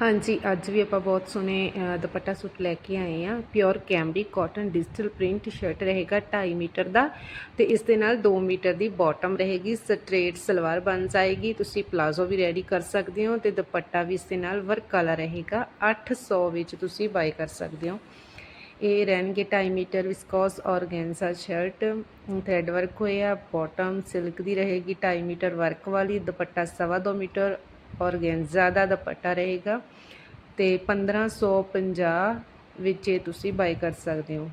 ਹਾਂਜੀ, ਅੱਜ ਵੀ ਆਪਾਂ ਬਹੁਤ ਸੋਹਣੇ ਦੁਪੱਟਾ ਸੂਟ ਲੈ ਕੇ ਆਏ ਆ ਪਿਓਰ ਕੈਮਰੀ ਕਾਟਨ ਡਿਜੀਟਲ ਪ੍ਰਿੰਟ ਸ਼ਰਟ ਰਹੇਗਾ 2.5 ਮੀਟਰ ਦਾ ਤੇ ਇਸ ਦੇ ਨਾਲ 2 ਮੀਟਰ ਦੀ ਬਾਟਮ ਰਹੇਗੀ ਸਟ੍ਰੇਟ ਸਲਵਾਰ ਬਣ ਜਾਏਗੀ, ਤੁਸੀਂ ਪਲਾਜ਼ੋ ਵੀ ਰੈਡੀ ਕਰ ਸਕਦੇ ਹੋ ਤੇ ਦੁਪੱਟਾ ਵੀ ਇਸ ਦੇ ਨਾਲ ਵਰਕ ਵਾਲਾ ਰਹੇਗਾ 800 ਵਿੱਚ ਤੁਸੀਂ ਬਾਈ ਕਰ ਸਕਦੇ ਹੋ। ਇਹ ਰਹਿਣਗੇ 2.5 metre viscose organza shirt thread work ਹੋਇਆ ਬਾਟਮ ਸਿਲਕ ਦੀ ਰਹੇਗੀ 2.5 ਮੀਟਰ ਵਰਕ ਵਾਲੀ, ਦੁਪੱਟਾ ਸਵਾ 2 ਮੀਟਰ ਔਰਗੈਂਜ਼ਾ ਦਾ ਦੁਪੱਟਾ ਰਹੇਗਾ ਤੇ 1550 ਵਿੱਚ ਇਹ ਤੁਸੀਂ ਬਾਈ ਕਰ ਸਕਦੇ ਹੋ।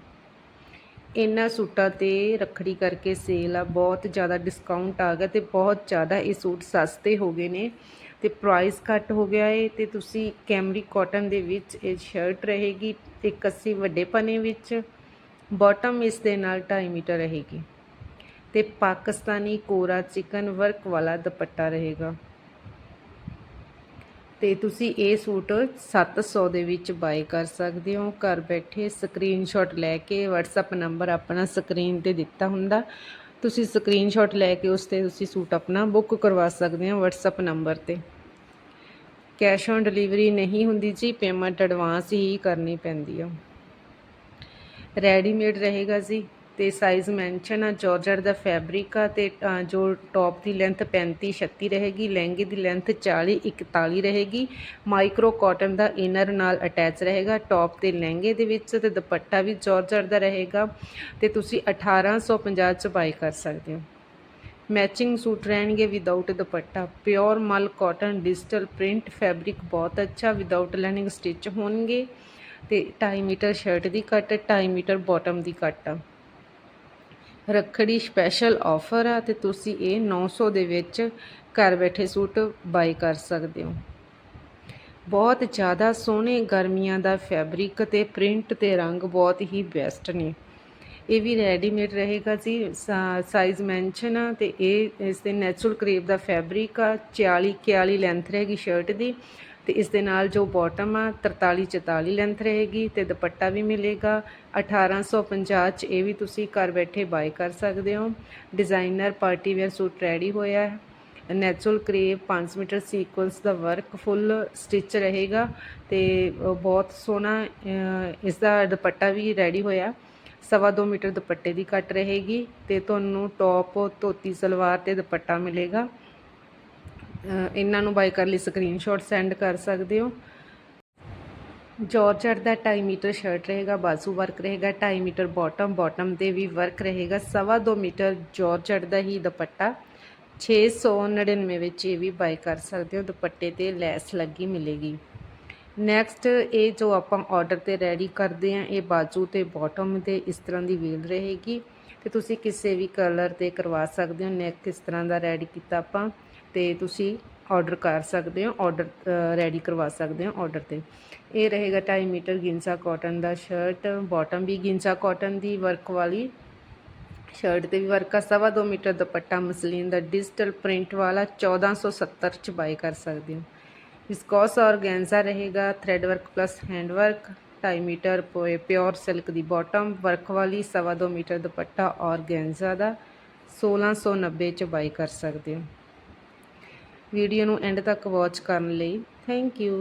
ਇਹਨਾਂ ਸੂਟਾਂ ਤੇ ਰੱਖੜੀ ਕਰਕੇ ਸੇਲ ਆ, ਬਹੁਤ ਜ਼ਿਆਦਾ ਡਿਸਕਾਊਂਟ ਆ ਗਿਆ ਤੇ ਬਹੁਤ ਜ਼ਿਆਦਾ ਇਹ ਸੂਟ ਸਸਤੇ ਹੋ ਗਏ ਨੇ ਤੇ ਪ੍ਰਾਈਸ ਘੱਟ ਹੋ ਗਿਆ ਏ ਤੇ ਤੁਸੀਂ ਕੈਮਰੀ ਕਾਟਨ ਦੇ ਵਿੱਚ ਇਹ ਸ਼ਰਟ ਰਹੇਗੀ ਤੇ ਕੱਸੀ ਵੱਡੇ ਪਨੇ ਵਿੱਚ ਬਾਟਮ ਇਸ ਦੇ ਨਾਲ 2.5 ਮੀਟਰ ਰਹੇਗੀ ਤੇ ਪਾਕਿਸਤਾਨੀ ਕੋਰਾ ਚਿਕਨ ਵਰਕ ਵਾਲਾ ਦੁਪੱਟਾ ਰਹੇਗਾ। ਤੇ ਤੁਸੀਂ ਇਹ ਸੂਟ 700 ਦੇ ਵਿੱਚ ਬਾਈ ਕਰ ਸਕਦੇ ਹੋ। ਘਰ ਬੈਠੇ ਸਕਰੀਨਸ਼ਾਟ ਲੈ ਕੇ WhatsApp ਨੰਬਰ ਆਪਣਾ ਸਕਰੀਨ ਤੇ ਦਿੱਤਾ ਹੁੰਦਾ। ਤੁਸੀਂ ਸਕਰੀਨਸ਼ਾਟ ਲੈ ਕੇ ਉਸ ਤੇ ਤੁਸੀਂ ਸੂਟ ਆਪਣਾ ਬੁੱਕ ਕਰਵਾ ਸਕਦੇ ਹੋ WhatsApp ਨੰਬਰ ਤੇ। ਕੈਸ਼ ਔਨ ਡਿਲੀਵਰੀ ਨਹੀਂ ਹੁੰਦੀ ਜੀ ਪੇਮੈਂਟ ਐਡਵਾਂਸ ਹੀ ਕਰਨੀ ਪੈਂਦੀ ਆ। ਰੈਡੀਮੇਡ ਰਹੇਗਾ ਜੀ। ਤੇ ਸਾਈਜ਼ ਮੈਂਸ਼ਨ ਆ ਜਾਰਜਟ ਦਾ ਫੈਬਰਿਕ ਆ ਤੇ ਜੋ ਟੌਪ ਦੀ ਲੈਂਥ 35 36 ਰਹੇਗੀ, ਲਹਿੰਗੇ ਦੀ ਲੈਂਥ 40 41 ਰਹੇਗੀ ਮਾਈਕਰੋ ਕਾਟਨ ਦਾ ਇਨਰ ਨਾਲ ਅਟੈਚ ਰਹੇਗਾ ਟੌਪ ਤੇ ਲਹਿੰਗੇ ਦੇ ਵਿੱਚ ਤੇ ਦੁਪੱਟਾ ਵੀ ਜਾਰਜਟ ਦਾ ਰਹੇਗਾ ਤੇ ਤੁਸੀਂ 1850 ਚ ਬਾਈ ਕਰ ਸਕਦੇ ਹੋ। ਮੈਚਿੰਗ ਸੂਟ ਰਹਿਣਗੇ ਵਿਦਆਊਟ ਦੁਪੱਟਾ ਪਿਓਰ ਮਲ ਕਾਟਨ ਡਿਜੀਟਲ ਪ੍ਰਿੰਟ ਫੈਬਰਿਕ ਬਹੁਤ ਅੱਛਾ ਵਿਦਆਊਟ ਲਾਈਨਿੰਗ ਸਟਿਚ ਹੋਣਗੇ ਤੇ 2.5 ਮੀਟਰ ਸ਼ਰਟ ਦੀ ਕੱਟ 2.5 ਮੀਟਰ ਬਾਟਮ ਦੀ ਕੱਟ ਆ। ਰੱਖੜੀ ਸਪੈਸ਼ਲ ਆਫਰ ਆ ਤੇ ਤੁਸੀਂ ਇਹ 900 ਦੇ ਵਿੱਚ ਘਰ ਬੈਠੇ ਸੂਟ ਬਾਈ ਕਰ ਸਕਦੇ ਹੋ। ਬਹੁਤ ਜ਼ਿਆਦਾ ਸੋਹਣੇ ਗਰਮੀਆਂ ਦਾ ਫੈਬਰਿਕ ਤੇ ਪ੍ਰਿੰਟ ਤੇ ਰੰਗ ਬਹੁਤ ਹੀ ਬੈਸਟ ਨੇ। ਇਹ ਵੀ ਰੈਡੀਮੇਡ ਰਹੇਗਾ ਜੀ ਸਾਈਜ਼ ਮੈਂਸ਼ਨ ਆ ਤੇ ਇਹ ਇਸ ਦੇ ਨੈਚੁਰਲ ਕਰੇਪ ਦਾ ਫੈਬਰਿਕ ਆ 40 41 ਲੈਂਥ ਰਹੇਗੀ ਸ਼ਰਟ ਦੀ ਤੇ ਇਸ ਦੇ ਨਾਲ ਜੋ ਬਾਟਮ ਆ 43 44 ਲੈਂਥ ਰਹੇਗੀ ਤੇ ਦੁਪੱਟਾ ਵੀ ਮਿਲੇਗਾ 1850 ਚ ਇਹ ਵੀ ਤੁਸੀਂ ਘਰ ਬੈਠੇ ਬਾਈ ਕਰ ਸਕਦੇ ਹੋ designer party wear suit ready ਹੋਇਆ ਹੈ ਨੈਚੁਰਲ ਕਰੇਪ 5 ਮੀਟਰ ਸੀਕੁਐਂਸ ਦਾ ਵਰਕ ਫੁੱਲ ਸਟਿਚ ਰਹੇਗਾ ਤੇ ਬਹੁਤ ਸੋਹਣਾ ਅਹ, ਇਸ ਦਾ ਦੁਪੱਟਾ ਵੀ ਰੈਡੀ ਹੋਇਆ। ਸਵਾ 2 ਮੀਟਰ ਦੁਪੱਟੇ ਦੀ ਕੱਟ ਰਹੇਗੀ ਤੇ ਤੁਹਾਨੂੰ ਟੌਪ ਧੋਤੀ, ਸਲਵਾਰ ਤੇ ਦੁਪੱਟਾ ਮਿਲੇਗਾ। ਇਹਨਾਂ ਨੂੰ ਬਾਈ ਕਰਨ ਲਈ ਸਕਰੀਨਸ਼ਾਟ ਸੈਂਡ ਕਰ ਸਕਦੇ ਹੋ। ਜਾਰਜਟ ਦਾ 2.5 ਮੀਟਰ ਸ਼ਰਟ ਰਹੇਗਾ, ਬਾਜ਼ੂ ਵਰਕ ਰਹੇਗਾ 2.5 ਮੀਟਰ ਬਾਟਮ ਬਾਟਮ ਤੇ ਵੀ ਵਰਕ ਰਹੇਗਾ। ਸਵਾ 2 ਮੀਟਰ ਜਾਰਜਟ ਦਾ ਹੀ ਦੁਪੱਟਾ 699 ਵਿੱਚ ਇਹ ਵੀ ਬਾਈ ਕਰ ਸਕਦੇ ਹੋ। ਦੁਪੱਟੇ ਤੇ ਲੈਸ ਲੱਗੀ ਮਿਲੇਗੀ। ਨੈਕਸਟ ਇਹ ਜੋ ਆਪਾਂ ਆਰਡਰ ਤੇ ਰੈਡੀ ਕਰਦੇ ਆ ਇਹ ਬਾਜੂ ਤੇ ਬਾਟਮ ਤੇ ਇਸ ਤਰ੍ਹਾਂ ਦੀ ਵੀਲ ਰਹੇਗੀ ਤੇ ਤੁਸੀਂ ਕਿਸੇ ਵੀ ਕਲਰ ਤੇ ਕਰਵਾ ਸਕਦੇ ਹੋ। ਨੈਕ ਕਿਸ ਤਰ੍ਹਾਂ ਦਾ ਰੈਡੀ ਕੀਤਾ ਆਪਾਂ ਤੇ ਤੁਸੀਂ ਆਰਡਰ ਕਰ ਸਕਦੇ ਹੋ ਆਰਡਰ ਰੈਡੀ ਕਰਵਾ ਸਕਦੇ ਹੋ ਆਰਡਰ ਤੇ। ਇਹ ਰਹੇਗਾ 2.5 ਮੀਟਰ ਗਿੰਸਾ ਕਾਟਨ ਦਾ ਸ਼ਰਟ ਬਾਟਮ ਵੀ ਗਿੰਸਾ ਕਾਟਨ ਦੀ ਵਰਕ ਵਾਲੀ ਸ਼ਰਟ ਤੇ ਵੀ ਵਰਕ ਆ, ਸਵਾ 2 ਮੀਟਰ ਦੁਪੱਟਾ ਮਸਲੀਨ ਦਾ ਡਿਜੀਟਲ ਪ੍ਰਿੰਟ ਵਾਲਾ 1470 ਚ ਬਾਈ ਕਰ ਸਕਦੇ ਹੋ। ਵਿਸਕੋਸ ਔਰਗੈਂਜ਼ਾ ਰਹੇਗਾ thread work plus hand work 2.5 metre pure silk ਦੀ ਬਾਟਮ ਵਰਕ ਵਾਲੀ ਸਵਾ 2 ਮੀਟਰ ਦੁਪੱਟਾ ਔਰਗੈਂਜ਼ਾ ਦਾ 1690 ਚ ਬਾਈ ਕਰ ਸਕਦੇ ਹੋ। ਵੀਡੀਓ ਨੂੰ ਐਂਡ ਤੱਕ ਵਾਚ ਕਰਨ ਲਈ ਥੈਂਕ ਯੂ